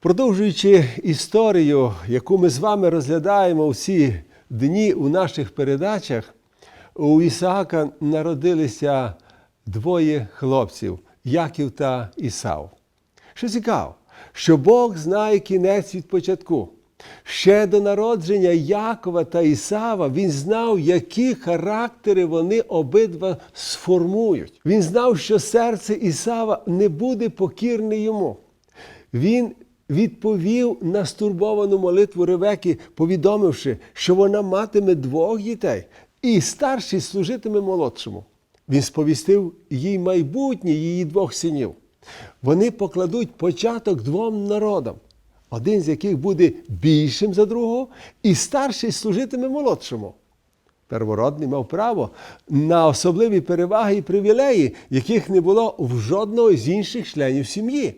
Продовжуючи історію, яку ми з вами розглядаємо всі дні у наших передачах, у Ісаака народилися двоє хлопців Яків та Ісав. Що цікаво, що Бог знає кінець від початку. Ще до народження Якова та Ісава він знав, які характери вони обидва сформують. Він знав, що серце Ісава не буде покірне йому. Він відповів на стурбовану молитву Ревеки, повідомивши, що вона матиме двох дітей, і старший служитиме молодшому. Він сповістив їй майбутнє її двох синів. Вони покладуть початок двом народам, один з яких буде більшим за другого, і старший служитиме молодшому. Первородний мав право на особливі переваги і привілеї, яких не було в жодного з інших членів сім'ї.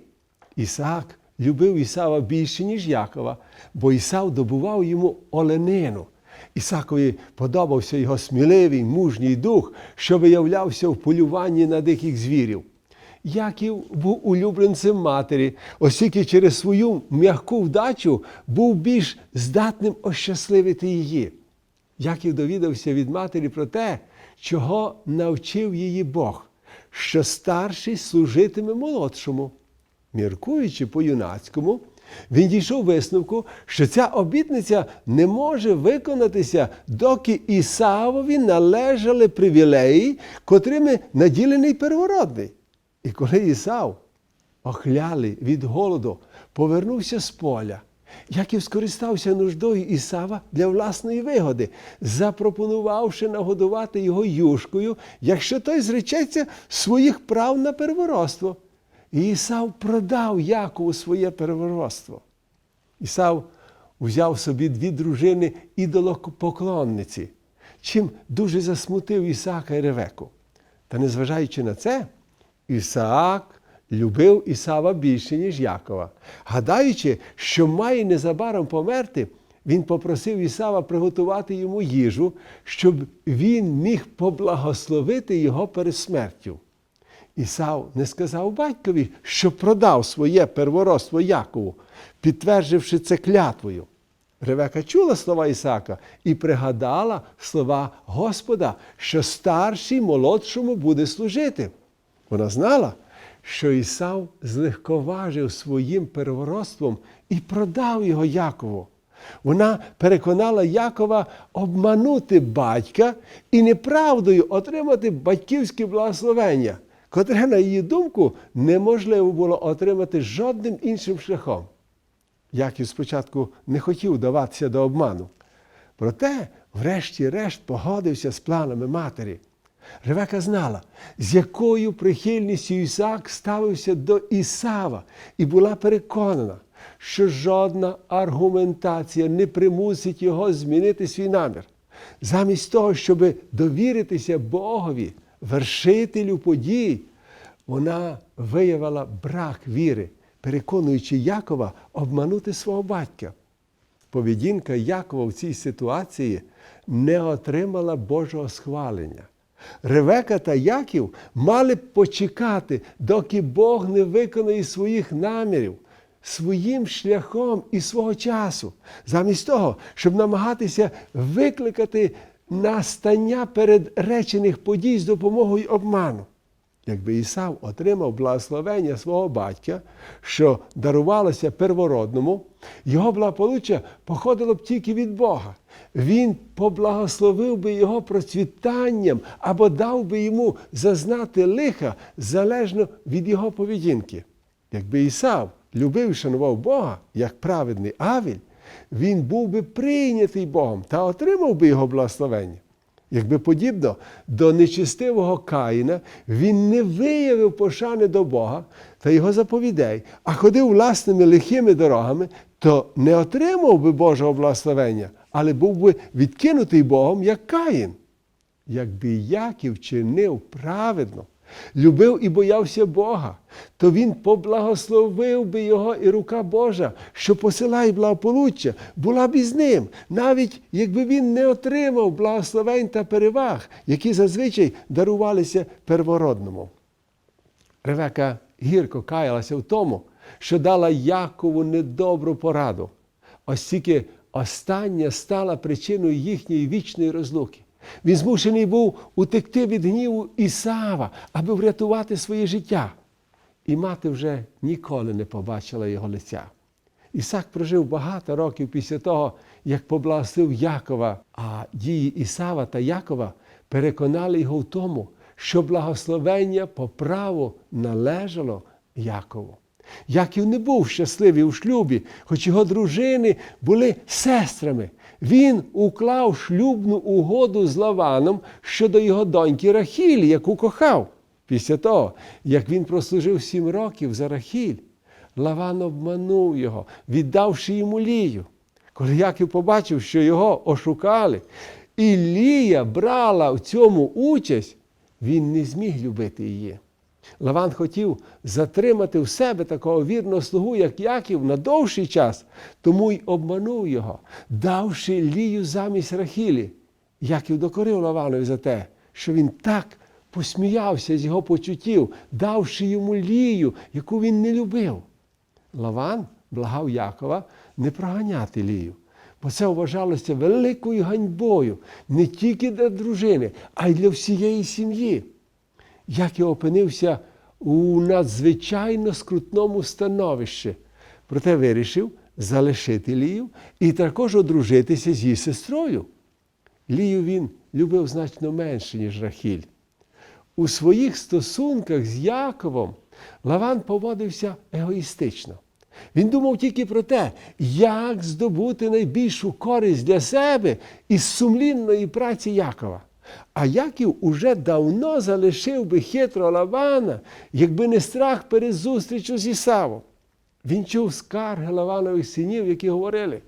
Ісаак любив Ісава більше, ніж Якова, бо Ісав добував йому оленину. Ісакові подобався його сміливий, мужній дух, що виявлявся в полюванні на диких звірів. Яків був улюбленцем матері, оскільки через свою м'яку вдачу був більш здатним ощасливити її. Яків довідався від матері про те, чого навчив її Бог, що старший служитиме молодшому. Міркуючи по-юнацькому, він дійшов висновку, що ця обітниця не може виконатися, доки Ісавові належали привілеї, котрими наділений первородний. І коли Ісав, охлялий від голоду, повернувся з поля, Яків скористався нуждою Ісава для власної вигоди, запропонувавши нагодувати його юшкою, якщо той зречеться своїх прав на первородство. І Ісав продав Якову своє первородство. Ісав взяв собі дві дружини ідолопоклонниці, чим дуже засмутив Ісаака і Ревеку. Та незважаючи на це, Ісаак любив Ісава більше, ніж Якова. Гадаючи, що має незабаром померти, він попросив Ісава приготувати йому їжу, щоб він міг поблагословити його перед смертю. Ісав не сказав батькові, що продав своє первородство Якову, підтвердживши це клятвою. Ревека чула слова Ісака і пригадала слова Господа, що старший молодшому буде служити. Вона знала, що Ісав злегковажив своїм первородством і продав його Якову. Вона переконала Якова обманути батька і неправдою отримати батьківське благословення, котре, на її думку, неможливо було отримати жодним іншим шляхом. Яків спочатку не хотів даватися до обману. Проте, врешті-решт, погодився з планами матері. Ревека знала, з якою прихильністю Ісаак ставився до Ісава, і була переконана, що жодна аргументація не примусить його змінити свій намір. Замість того, щоб довіритися Богові, вершителю подій, вона виявила брак віри, переконуючи Якова обманути свого батька. Поведінка Якова в цій ситуації не отримала Божого схвалення. Ревека та Яків мали б почекати, доки Бог не виконає своїх намірів своїм шляхом і свого часу, замість того, щоб намагатися викликати настання передречених подій з допомогою обману. Якби Ісав отримав благословення свого батька, що дарувалося первородному, його благополуччя походило б тільки від Бога. Він поблагословив би його процвітанням або дав би йому зазнати лиха залежно від його поведінки. Якби Ісав любив і шанував Бога як праведний Авіль, він був би прийнятий Богом та отримав би його благословення. Якби подібно до нечистивого Каїна, він не виявив пошани до Бога та його заповідей, а ходив власними лихими дорогами, то не отримав би Божого благословення, але був би відкинутий Богом, як Каїн. Якби Яків чинив праведно, любив і боявся Бога, то він поблагословив би його і рука Божа, що посилає благополуччя, була б із ним, навіть якби він не отримав благословень та переваг, які зазвичай дарувалися первородному. Ревека гірко каялася в тому, що дала Якову недобру пораду, оскільки остання стала причиною їхньої вічної розлуки. Він змушений був утекти від гніву Ісава, аби врятувати своє життя. І мати вже ніколи не побачила його лиця. Ісак прожив багато років після того, як поблагословив Якова, а дії Ісава та Якова переконали його в тому, що благословення по праву належало Якову. Яків не був щасливий у шлюбі, хоч його дружини були сестрами. Він уклав шлюбну угоду з Лаваном щодо його доньки Рахілі, яку кохав. Після того, як він прослужив сім років за Рахіль, Лаван обманув його, віддавши йому лію. Коли Яків побачив, що його ошукали, і Лія брала в цьому участь, він не зміг любити її. Лаван хотів затримати в себе такого вірного слугу, як Яків, на довший час, тому й обманув його, давши лію замість Рахілі. Яків докорив Лаванові за те, що він так посміявся з його почуттів, давши йому лію, яку він не любив. Лаван благав Якова не проганяти лію, бо це вважалося великою ганьбою не тільки для дружини, а й для всієї сім'ї. Яків опинився у надзвичайно скрутному становищі, проте вирішив залишити Лію і також одружитися з її сестрою. Лію він любив значно менше, ніж Рахіль. У своїх стосунках з Яковом Лаван поводився егоїстично. Він думав тільки про те, як здобути найбільшу користь для себе із сумлінної праці Якова. А Яків уже давно залишив би хитро Лавана, якби не страх перед зустрічю з Ісавом. Він чув скарги Лаванових синів, які говорили: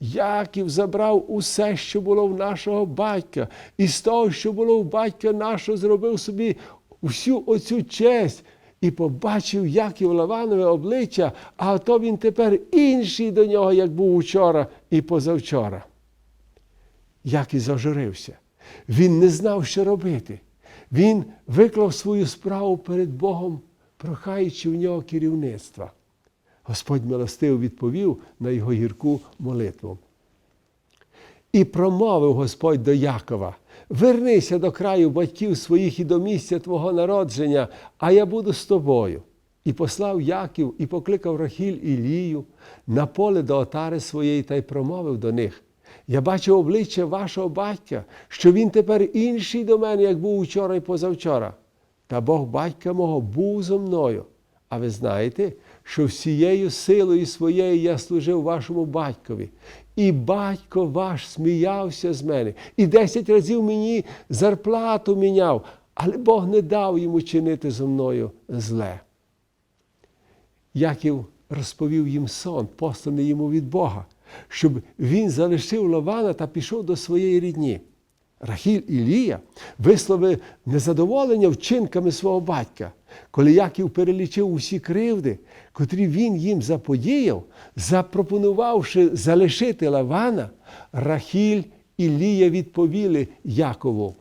Яків забрав усе, що було в нашого батька, і з того, що було в батька нашого, зробив собі всю оцю честь. І побачив Яків Лаванове обличчя, а то він тепер інший до нього, як був учора і позавчора. Яків зажурився. Він не знав, що робити. Він виклав свою справу перед Богом, прохаючи в нього керівництва. Господь милостиво відповів на його гірку молитву. І промовив Господь до Якова: Вернися до краю батьків своїх і до місця твого народження, а я буду з тобою. І послав Яків, і покликав Рахіль і Лію на поле до отари своєї та й промовив до них. Я бачу обличчя вашого батька, що він тепер інший до мене, як був учора і позавчора. Та Бог батька мого був зо мною. А ви знаєте, що всією силою своєю я служив вашому батькові. І батько ваш сміявся з мене, і десять разів мені зарплату міняв, але Бог не дав йому чинити зо мною зле. Яків розповів їм сон, посланий йому від Бога, щоб він залишив Лавана та пішов до своєї рідні. Рахіль і Лія висловили незадоволення вчинками свого батька, коли Яків перелічив усі кривди, котрі він їм заподіяв, запропонувавши залишити Лавана, Рахіль і Лія відповіли Якову.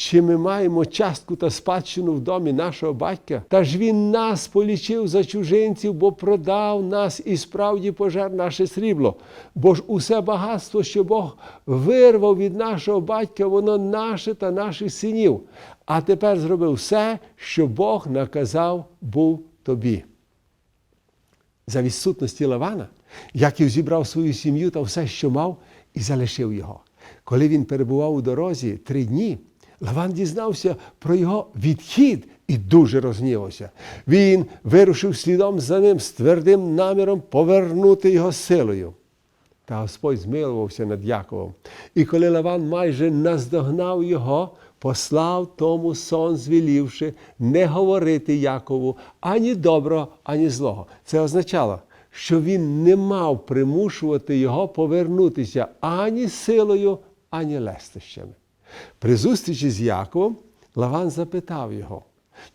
Чи ми маємо частку та спадщину в домі нашого батька? Та ж він нас полічив за чужинців, бо продав нас і справді пожер наше срібло. Бо ж усе багатство, що Бог вирвав від нашого батька, воно наше та наших синів. А тепер зробив все, що Бог наказав був тобі. За відсутності Лавана Яків зібрав свою сім'ю та все, що мав, і залишив його. Коли він перебував у дорозі три дні, Лаван дізнався про його відхід і дуже розгнівався. Він вирушив слідом за ним з твердим наміром повернути його силою. Та Господь змилувався над Яковом. І коли Лаван майже наздогнав його, послав тому сон, звілівши не говорити Якову ані доброго, ані злого. Це означало, що він не мав примушувати його повернутися ані силою, ані лестощами. При зустрічі з Яковом Лаван запитав його,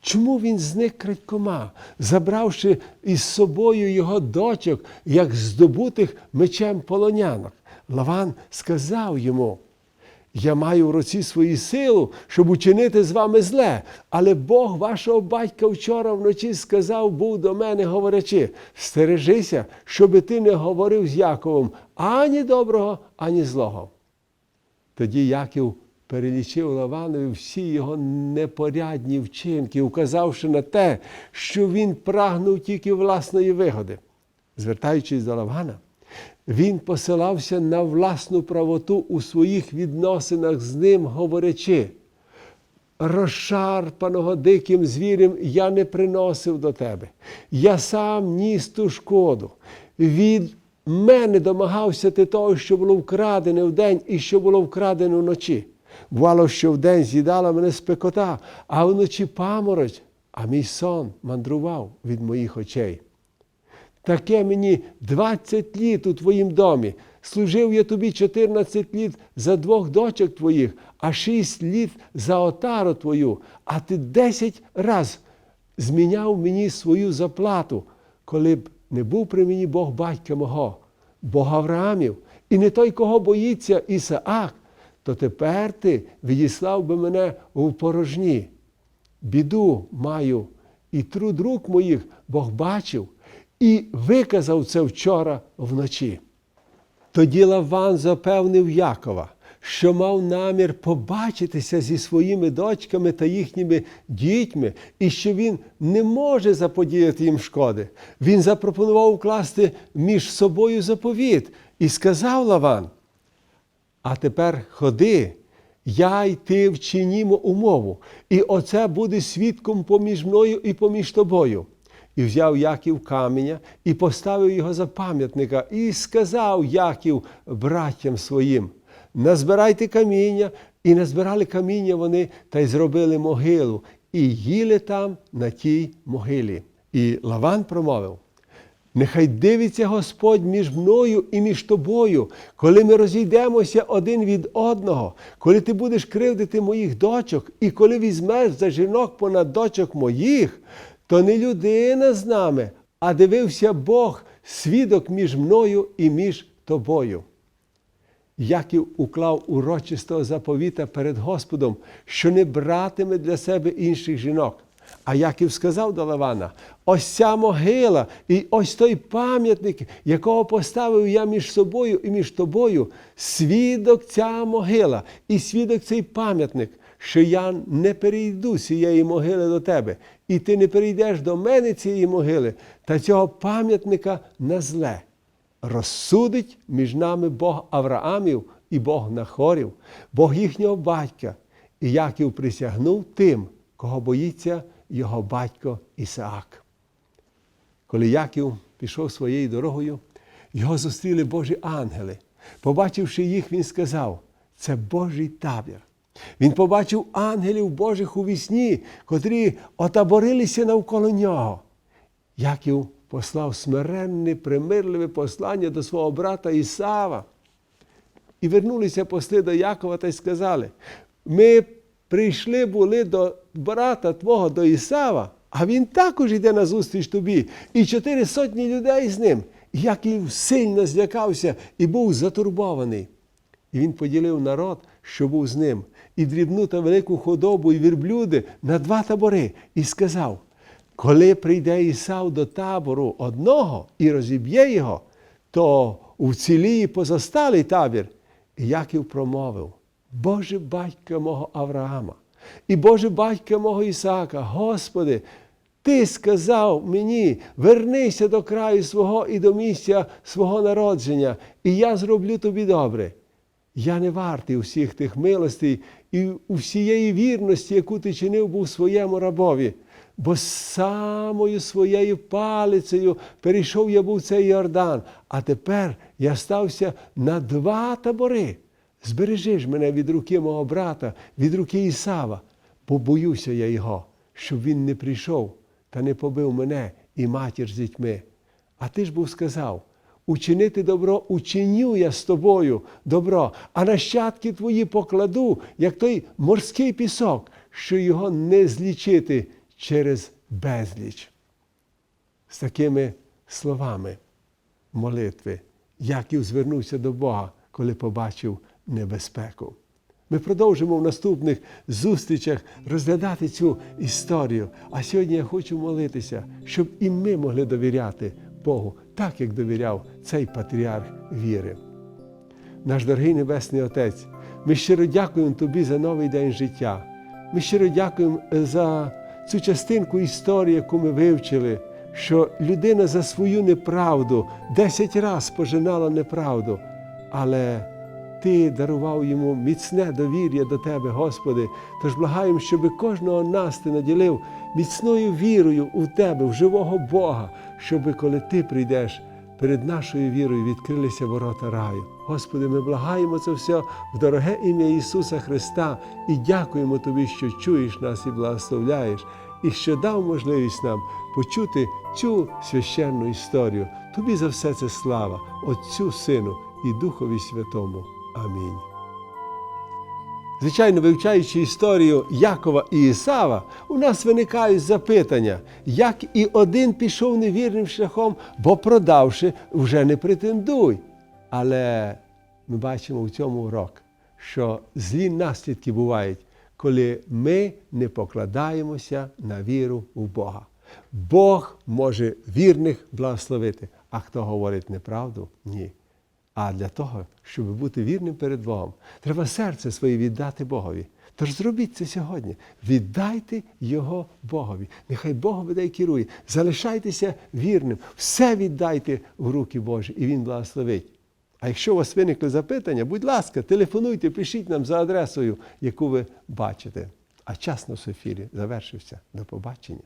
чому він зник крадькома, забравши із собою його дочок, як здобутих мечем полонянок. Лаван сказав йому, Я маю в руці свою силу, щоб учинити з вами зле. Але Бог вашого батька вчора вночі сказав, був до мене, говорячи: стережися, щоби ти не говорив з Яковом ані доброго, ані злого. Тоді Яків перелічив Лаванові всі його непорядні вчинки, указавши на те, що він прагнув тільки власної вигоди. Звертаючись до Лавана, він посилався на власну правоту у своїх відносинах з ним, говорячи, розшарпаного диким звірем я не приносив до тебе. Я сам ніс ту шкоду. Від мене домагався ти того, що було вкрадене вдень і що було вкрадене вночі. Бувало, що вдень з'їдала мене спекота, а вночі памороч, а мій сон мандрував від моїх очей. Таке мені 20 літ у твоїм домі. Служив я тобі 14 літ за двох дочок твоїх, а 6 літ за отару твою, а ти 10 раз зміняв мені свою заплату, коли б не був при мені Бог батька мого, Бог Авраамів, і не той, кого боїться Ісаак, то тепер ти відіслав би мене у порожні. Біду маю, і труд рук моїх Бог бачив і виказав це вчора вночі. Тоді Лаван запевнив Якова, що мав намір побачитися зі своїми дочками та їхніми дітьми, і що він не може заподіяти їм шкоди. Він запропонував укласти між собою заповіт і сказав Лаван: А тепер ходи, я й ти вчинімо умову, і оце буде свідком поміж мною і поміж тобою. І взяв Яків каменя і поставив його за пам'ятника, і сказав Яків братям своїм: назбирайте каміння, і назбирали каміння вони та й зробили могилу, і їли там на тій могилі. І Лаван промовив: Нехай дивиться Господь між мною і між тобою, коли ми розійдемося один від одного, коли ти будеш кривдити моїх дочок, і коли візьмеш за жінок понад дочок моїх, то не людина з нами, а дивився Бог, свідок між мною і між тобою. Яків уклав урочистого заповіта перед Господом, що не братиме для себе інших жінок. А Яків сказав до Лавана: ось ця могила, і ось той пам'ятник, якого поставив я між собою і між тобою, свідок ця могила, і свідок цей пам'ятник, що я не перейду цієї могили до тебе, і ти не перейдеш до мене цієї могили та цього пам'ятника на зле. Розсудить між нами Бог Авраамів і Бог Нахорів, Бог їхнього батька. І Яків присягнув тим, кого боїться його батько Ісаак. Коли Яків пішов своєю дорогою, його зустріли Божі ангели. Побачивши їх, він сказав: це Божий табір. Він побачив ангелів Божих у вісні, котрі отаборилися навколо нього. Яків послав смиренне, примирливе послання до свого брата Ісава. І вернулися посли до Якова та й сказали: ми прийшли були до брата твого, до Ісава, а він також йде на зустріч тобі, і чотири сотні людей з ним. Яків сильно злякався і був затурбований. І він поділив народ, що був з ним, і дрібну та велику худобу, і вірблюди на два табори, і сказав: коли прийде Ісав до табору одного і розіб'є його, то вціліє позасталий табір. І Яків промовив: Боже батька мого Авраама, і Боже батька мого Ісаака, Господи, Ти сказав мені, вернися до краю свого і до місця свого народження, і я зроблю тобі добре. Я не вартий усіх тих милостей і усієї вірності, яку ти чинив був своєму рабові. Бо самою своєю палицею перейшов я був цей Йордан, а тепер я стався на два табори. Збережи ж мене від руки мого брата, від руки Ісава, бо боюся я його, щоб він не прийшов та не побив мене і матір з дітьми. А ти ж був сказав: учинити добро, учиню я з тобою добро, а нащадки твої покладу, як той морський пісок, що його не злічити через безліч. З такими словами молитви Яків звернувся до Бога, коли побачив небезпеку. Ми продовжимо в наступних зустрічах розглядати цю історію. А сьогодні я хочу молитися, щоб і ми могли довіряти Богу, так як довіряв цей патріарх віри. Наш дорогий Небесний Отець, ми щиро дякуємо Тобі за новий день життя. Ми щиро дякуємо за цю частинку історії, яку ми вивчили, що людина за свою неправду десять разів пожинала неправду, але Ти дарував йому міцне довір'я до Тебе, Господи. Тож благаємо, щоб кожного нас Ти наділив міцною вірою у Тебе, в живого Бога, щоб коли Ти прийдеш, перед нашою вірою відкрилися ворота раю. Господи, ми благаємо це все в дороге ім'я Ісуса Христа і дякуємо Тобі, що чуєш нас і благословляєш, і що дав можливість нам почути цю священну історію. Тобі за все це слава, Отцю, Сину і Духові Святому. Амінь. Звичайно, вивчаючи історію Якова і Ісава, у нас виникають запитання, як і один пішов невірним шляхом, бо продавши, вже не претендуй. Але ми бачимо в цьому урок, що злі наслідки бувають, коли ми не покладаємося на віру в Бога. Бог може вірних благословити, а хто говорить неправду ні. А для того, щоб бути вірним перед Богом, треба серце своє віддати Богові. Тож зробіть це сьогодні. Віддайте його Богові. Нехай Бог веде і керує. Залишайтеся вірним. Все віддайте в руки Божі, і Він благословить. А якщо у вас виникли запитання, будь ласка, телефонуйте, пишіть нам за адресою, яку ви бачите. А час на ефірі завершився. До побачення.